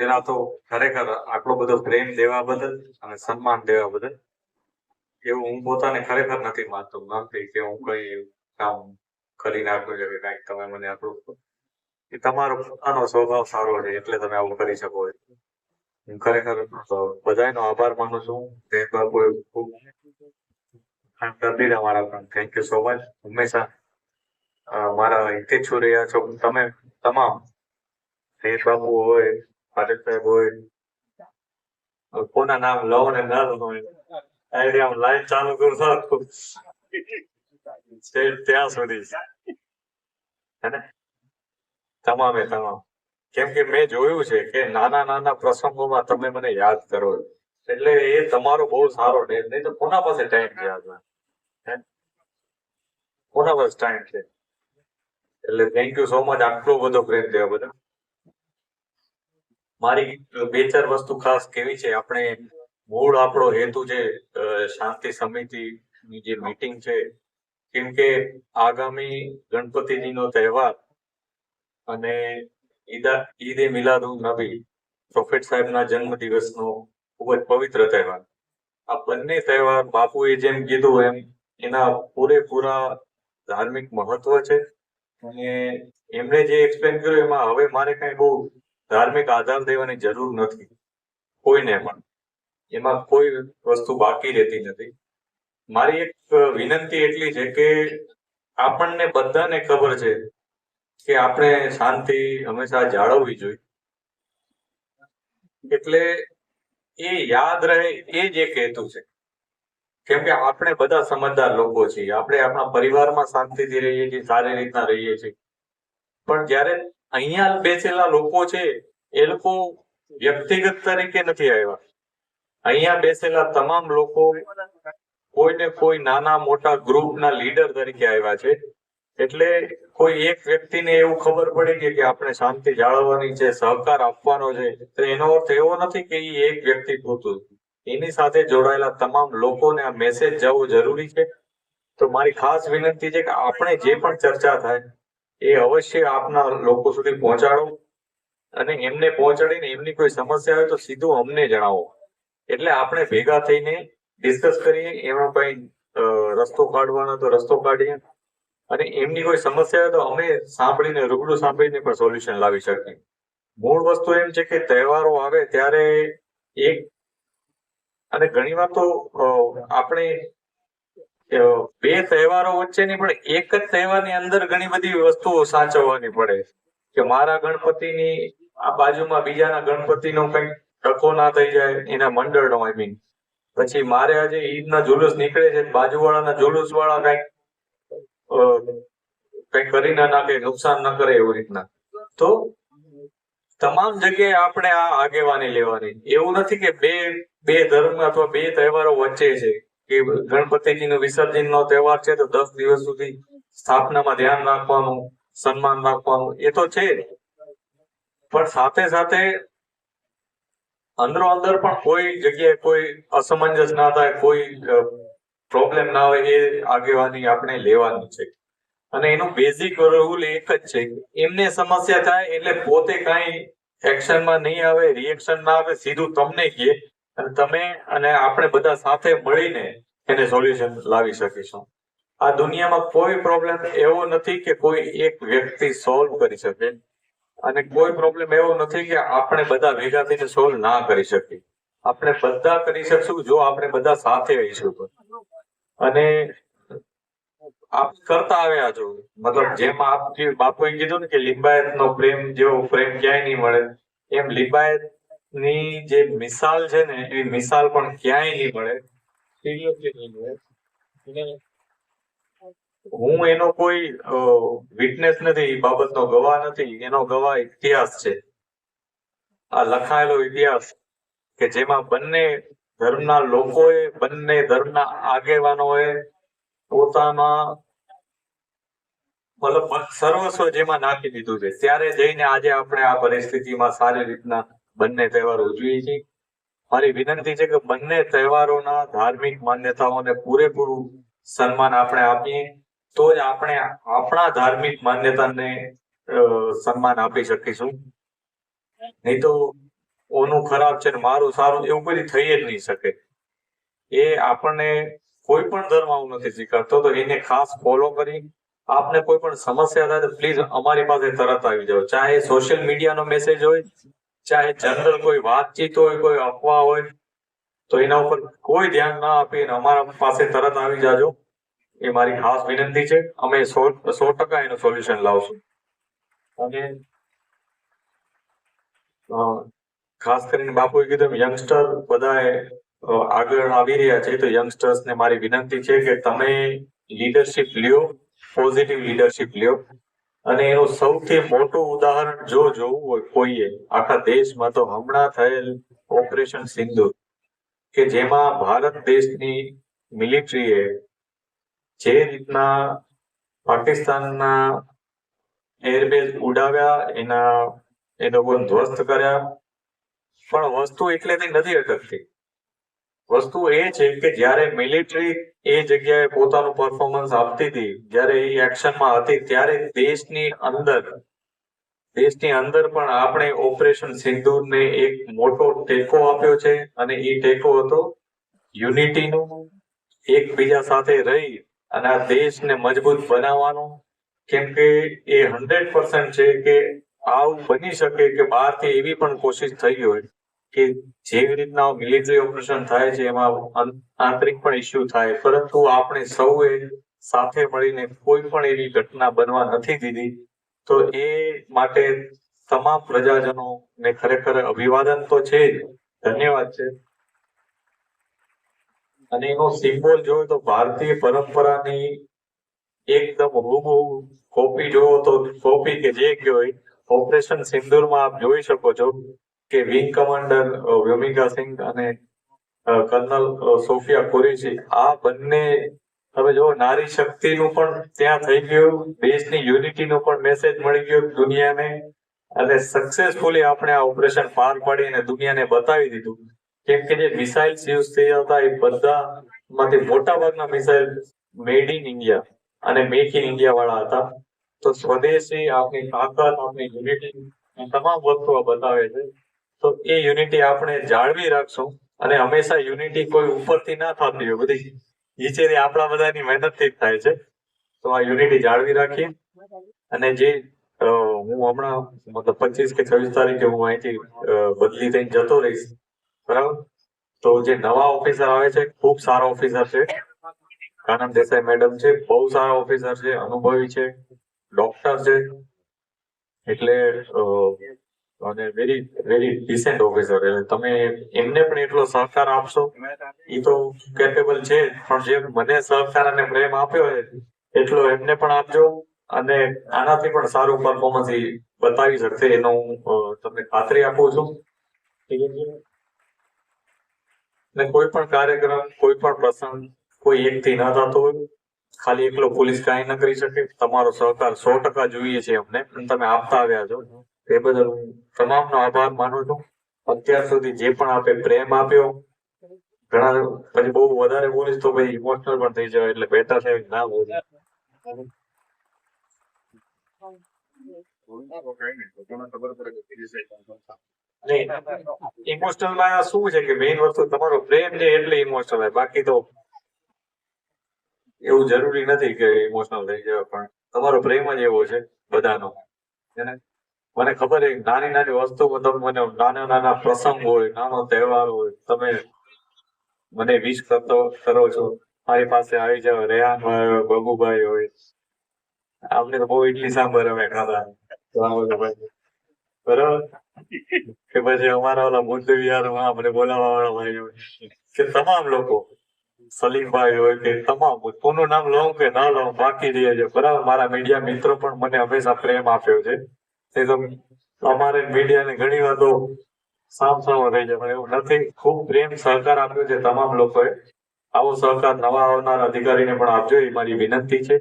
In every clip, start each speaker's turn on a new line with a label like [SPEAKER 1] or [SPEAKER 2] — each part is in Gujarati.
[SPEAKER 1] પેલા તો ખરેખર આટલો બધો પ્રેમ દેવા બદલ અને સન્માન દેવા બદલ એવું હું પોતાને ખરેખર નથી માનતો. નથી કે હું કઈ કામ કરી નાખું છે કે કાંઈક તમે મને આટલું એ તમારો પોતાનો સ્વભાવ સારો છે એટલે તમે આવું કરી શકો છો. હું ખરેખર બધાનો આભાર માનું છું. તે બાબુ ખૂબ મારા પણ. થેન્ક યુ સો મચ હંમેશા મારા હિતે છું રહ્યા છો. તમે તમામ જયેશ બાબુ હોય હોય અ, કોના નામ લવ ને ન લવ હોય આઈડી આમ લાઈન ચાલુ કરું છું. ત્યાં સુધી હેને તમામે તમામ. કેમ કે મેં જોયું છે કે નાના નાના પ્રસંગોમાં તમે મને યાદ કરો. એટલે એ તમારો બહુ સારો ડે નહીં તો કોના પાસે ટાઈમ છે આજના? કોના પાસે ટાઈમ છે? એટલે થેન્ક યુ સો મચ આટલો બધો પ્રેમ થયો બધા મારી બે ચાર વસ્તુ ખાસ કેવી છે, આપણે મૂળ આપણો હેતુ છે શાંતિ સમિતિની જે મીટિંગ છે, કેમ કે આગામી ગણપતિજીનો તહેવાર અને ઈદા, ઈદ એ મિલાદુન નબી, પ્રોફેટ સાહેબના જન્મ દિવસનો ખૂબ જ પવિત્ર તહેવાર. આ બંને તહેવાર બાપુએ જેમ કીધું એમ, એના પૂરેપૂરા ધાર્મિક મહત્વ છે અને એમણે જે એક્સપ્લેન કર્યું, એમાં હવે મારે કઈ બહુ ધાર્મિક આધાર દેવાની જરૂર નથી. કોઈને પણ. એમાં કોઈ વસ્તુ બાકી રહેતી નથી. મારી એક વિનંતી એટલી છે કે આપણને બધાને ખબર છે કે આપણે શાંતિ હંમેશા જાળવવી જોઈએ. એટલે એ યાદ રહે એ જ એક હેતુ છે. કેમ કે આપણે બધા સમજદાર લોકો છીએ. આપણે આપણા પરિવારમાં શાંતિથી રહીએ છીએ, સારી રીતના રહીએ છીએ. પણ જ્યારે અહીંયા બેસેલા લોકો છે, એ લોકો વ્યક્તિગત તરીકે નથી આવ્યા. અહીંયા બેસેલા તમામ લોકો કોઈને કોઈ નાના મોટા ગ્રુપના લીડર તરીકે આવ્યા છે. એટલે કોઈ એક વ્યક્તિને એવું ખબર પડી કે આપણે શાંતિ જાળવવાની છે, સહકાર આપવાનો છે, તો એનો અર્થ એવો નથી કે એ એક વ્યક્તિ પૂરતું એની સાથે જોડાયેલા તમામ લોકોને આ મેસેજ જવો જરૂરી છે. તો મારી ખાસ વિનંતી છે કે આપણે જે પણ ચર્ચા થાય એ અવશ્ય આપના લોકો સુધી પહોંચાડો. અને એમને પહોંચાડીને એમની કોઈ સમસ્યા હોય તો સીધું અમને જણાવો. એટલે આપણે ભેગા થઈને ડિસ્કસ કરીએ, એમાં કઈ રસ્તો કાઢવાનો તો રસ્તો કાઢીએ. અને એમની કોઈ સમસ્યા હોય તો અમે સાંભળીને, રૂબરૂ સાંભળીને પણ સોલ્યુશન લાવી શકીએ. મૂળ વસ્તુ એમ છે કે તહેવારો આવે ત્યારે એક, અને ઘણીવાર તો આપણે બે તહેવારો વચ્ચેની પણ એક જ તહેવારની અંદર ઘણી બધી વસ્તુઓ સાચવવાની પડે કે મારા ગણપતિની આ બાજુમાં બીજાના ગણપતિનો કંઈક ટકો ના થઈ જાય, એના મંડળનો આઈ મીન પછી મારે આજે ઈદના જુલુસ નીકળે છે, બાજુવાળાના જુલુસ વાળા કંઈક કંઈક કરી ના નાખે, નુકસાન ન કરે એવી રીતના. તો તમામ જગ્યાએ આપણે આ આગેવાની લેવાની. એવું નથી કે બે બે ધર્મ અથવા બે તહેવારો વચ્ચે છે. કે ગણપતિજીનું વિસર્જનનો તહેવાર છે, તો દસ દિવસ સુધી સ્થાપનામાં ધ્યાન રાખવાનું, સન્માન રાખવાનું, એ તો છે પણ સાથે સાથે અંદરો અંદર પણ કોઈ જગ્યાએ કોઈ અસમંજસ ના થાય, કોઈ પ્રોબ્લેમ ના હોય, એ આગેવાની આપણે લેવાની છે. અને એનું બેઝિક રૂલ એક જ છે, એમને સમસ્યા થાય એટલે પોતે કાંઈ એક્શનમાં નહીં આવે, રિએક્શન ના આવે, સીધું તમને કહે અને તમે અને આપણે બધા સાથે મળીને એને સોલ્યુશન લાવી શકીશું. આ દુનિયામાં કોઈ પ્રોબ્લેમ એવો નથી કે કોઈ એક વ્યક્તિ સોલ્વ કરી શકે. અને કોઈ પ્રોબ્લેમ એવો નથી કે આપણે બધા ભેગા થઈને સોલ્વ ના કરી શકીએ. આપણે બધા કરી શકશું જો આપણે બધા સાથે રહીશું અને આપ કરતા આવ્યા છો. મતલબ જેમ આપ બાપુએ કીધું ને કે લિંબાયત નો પ્રેમ જેવો પ્રેમ ક્યાંય નહીં મળે. એમ લિંબાયત ની જે મિસાલ છે ને એ મિસાલ પણ ક્યાંય નહીં મળે. Seriously નહીં મળે? હું એનો કોઈ વિટનેસ નથી બાબતનો ગવાહ નથી. એનો ગવાહ ઇતિહાસ છે. આ લખાયેલો ઇતિહાસ કે જેમાં બંને ધર્મના લોકોએ બંને ધર્મના આગેવાનોએ પોતાના મતલબ સર્વસ્વ જેમાં નાખી દીધું છે. ત્યારે જઈને આજે આપણે આ પરિસ્થિતિમાં સારી રીતના બંને તહેવાર ઉજવીએ છીએ મારી વિનંતી છે કે બંને તહેવારોના ધાર્મિક માન્યતાઓને પૂરેપૂરું સન્માન આપણે આપીએ, તો જ આપણે આપણા ધાર્મિક માન્યતાને સન્માન આપી શકીશું. નહીં તો ઓનું ખરાબ છે ને મારું સારું એવું બધી થઈ જ નહીં શકે. એ આપણને કોઈ પણ ધર્મ આવું નથી સ્વીકારતો તો એને ખાસ ફોલો કરી આપને કોઈ પણ સમસ્યા થાય તો પ્લીઝ અમારી પાસે તરત આવી જાઓ. ચાહે સોશિયલ મીડિયાનો મેસેજ હોય ચાહે જનરલ કોઈ વાતચીત હોય, કોઈ અફવા હોય, તો એના ઉપર કોઈ ધ્યાન ના આપીને અમારા પાસે તરત આવી જાજો. એ મારી ખાસ વિનંતી છે. અમે સો ટકા એનું સોલ્યુશન લાવશું. અને ખાસ કરીને બાપુએ કીધું યંગસ્ટર બધાએ આગળ આવી રહ્યા છે, તો યંગસ્ટર્સ ને મારી વિનંતી છે કે તમે લીડરશિપ લ્યો પોઝિટિવ લીડરશિપ લ્યો. અને એનું સૌથી મોટું ઉદાહરણ જો જોવું હોય કોઈએ, આખા દેશમાં તો હમણાં થયેલ ઓપરેશન સિંધુ, કે જેમાં ભારત દેશની મિલિટરીએ જે રીતના પાકિસ્તાનના એરબેઝ ઉડાવ્યા, એના, એ લોકોને ધ્વસ્ત કર્યા, પણ વસ્તુ એટલેથી નથી અટકતી. વસ્તુ એ છે કે જ્યારે મિલિટરી એ જગ્યાએ પોતાનું પરફોર્મન્સ આપતી હતી, જ્યારે એ એક્શનમાં હતી, ત્યારે દેશની અંદર દેશની અંદર પણ આપણે ઓપરેશન સિંદૂરને એક મોટો ટેકો આપ્યો છે અને એ ટેકો હતો યુનિટીનો એકબીજા સાથે રહી અને આ દેશને મજબૂત બનાવવાનો. કેમ કે એ હંડ્રેડ પર્સન્ટ છે કે આવું બની શકે કે બહારથી એવી પણ કોશિશ થઈ હોય. કે જેવી રીતના મિલિટરી ઓપરેશન થાય છે, એમાં આંતરિક પણ ઇસ્યુ થાય. પરંતુ આપણે સૌએ સાથે મળીને કોઈ પણ એવી ઘટના બનવા નથી દીધી, તો એ માટે તમામ પ્રજાજનો ને ખરેખર અભિવાદન તો છે ધન્યવાદ છે. અને એનો સિમ્બોલ જોયો તો ભારતીય પરંપરાની એકદમ હુબહુ કોપી જોવો તો કોપી કે જે કહેવાય ઓપરેશન સિંદૂરમાં આપ જોઈ શકો છો. કે વિંગ કમાન્ડર વ્યોમિકા સિંઘ અને કર્નલ સોફિયા કુરેશી, આ બંને, તમે જો નારી શક્તિનું પણ ત્યાં થઈ ગયું, દેશની યુનિટીનો પણ મેસેજ મળી ગયો દુનિયાને, અને સક્સેસફુલી આપણે આ ઓપરેશન પાર પાડીને દુનિયાને બતાવી દીધું. કેમ કે જે મિસાઇલ્સ યુઝ થયા હતા, એ બધા માંથી મોટા ભાગના મિસાઇલ મેડ ઇન ઇન્ડિયા અને મેક ઇન ઇન્ડિયા વાળા હતા. તો સ્વદેશી આપણી તાકાત, આપણી યુનિટી તમામ વસ્તુઓ બતાવે છે. તો એ યુનિટી આપણે જાળવી રાખશું અને હંમેશા યુનિટી કોઈ ઉપરથી ના થતી હોય. બધી નીચેથી આપણા બધાની મહેનતથી જ થાય છે. તો આ યુનિટી જાળવી રાખીએ. અને જે હું હમણાં મતલબ પચીસ કે છવ્વીસ તારીખે હું અહીંથી બદલી થઈને જતો રહીશ. બરાબર? તો જે નવા ઓફિસર આવે છે, ખૂબ સારા ઓફિસર છે. આનંદ દેસાઈ મેડમ છે, બહુ સારા ઓફિસર છે, અનુભવી છે ડોક્ટર છે. એટલે અને વેરી વેરી ડિસેન્ટ ઓફિસર તમે એમને પણ એટલો સહકાર આપશો? એ તો કેપેબલ છે, પણ જે મને સહકાર અને પ્રેમ આપ્યો છે, એટલો એમને પણ આપજો અને આનાથી પણ સારું પરફોર્મન્સ બતાવી શકશે, એનો હું તમને ખાતરી આપું છું. ને કોઈ પણ કાર્યક્રમ, કોઈ પણ પ્રસંગ, કોઈ એકથી ન થતો હોય, ખાલી એકલો પોલીસ કાંઈ ન કરી શકે, તમારો સહકાર સો ટકા જોઈએ છે અમને તમે આપતા આવ્યા છો. એ બદલ હું તમામનો આભાર માનું છું. અત્યાર સુધી જે પણ આપે પ્રેમ આપ્યો, ઘણા પછી બહુ વધારે બોલીશ તો પછી ઇમોશનલ પણ થઈ જાય એટલે બેટર છે ના બોલે. ઇમોશનલમાં શું છે કે મેઇન વસ્તુ તમારો પ્રેમ છે એટલે ઇમોશનલ હોય બાકી તો એવું જરૂરી નથી કે ઇમોશનલ થઈ જાય પણ તમારો પ્રેમ જ એવો છે બધાનો. મને ખબર છે નાની નાની વસ્તુઓ તમે મને નાના નાના પ્રસંગ હોય, નાનો તહેવાર હોય, તમે મને વિશ કરતો, કરો છો. મારી પાસે આવી જાવ રેહાન હોય, બબુભાઈ હોય. આપણે તો બહુ ઇડલી સાંભર અમે ખાધા. બરાબર કે પછી અમારા ઓલા બુદ્ધ વિહારમાં મને બોલાવવા વાળા ભાઈ હોય. કે તમામ લોકો, સલીમભાઈ હોય કે તમામ કોનું નામ લઉં કે ના લઉં, બાકી રહે છે બરાબર? મારા મીડિયા મિત્રો પણ મને હંમેશા પ્રેમ આપ્યો છે. તો અમારે મીડિયાને ઘણી વાર તો સામસામો થઈ જાય પણ એવું નથી. ખૂબ પ્રેમ સહકાર આપ્યો છે તમામ લોકોએ. આવો સહકાર નવા આવનાર અધિકારીને પણ આપજો, એ મારી વિનંતી છે.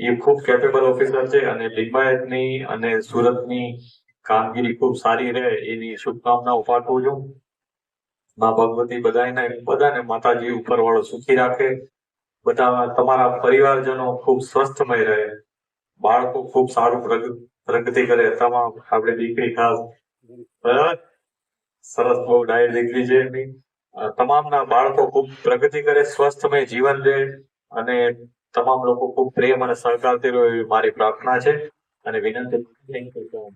[SPEAKER 1] એ ખૂબ કેપેબલ ઓફિસર છે અને લિંબાયતની અને સુરતની કામગીરી ખૂબ સારી રહે, એની શુભકામનાઓ પાઠવું છું. મા ભગવતી બધાને બધાને માતાજી ઉપર વાળો સુખી રાખે. બધા તમારા પરિવારજનો ખૂબ સ્વસ્થમય રહે. બાળકો ખૂબ સારું પ્રગ- પ્રગતિ કરે, તમામ આપણી દીકરી ખાસ. સરસ બહુ ડાયર દીકરી છે એમની. તમામના બાળકો ખૂબ પ્રગતિ કરે, સ્વસ્થમય જીવન લે અને તમામ લોકો ખૂબ પ્રેમ અને સહકારથી રહે એવી મારી પ્રાર્થના છે અને વિનંતી થેન્ક યુ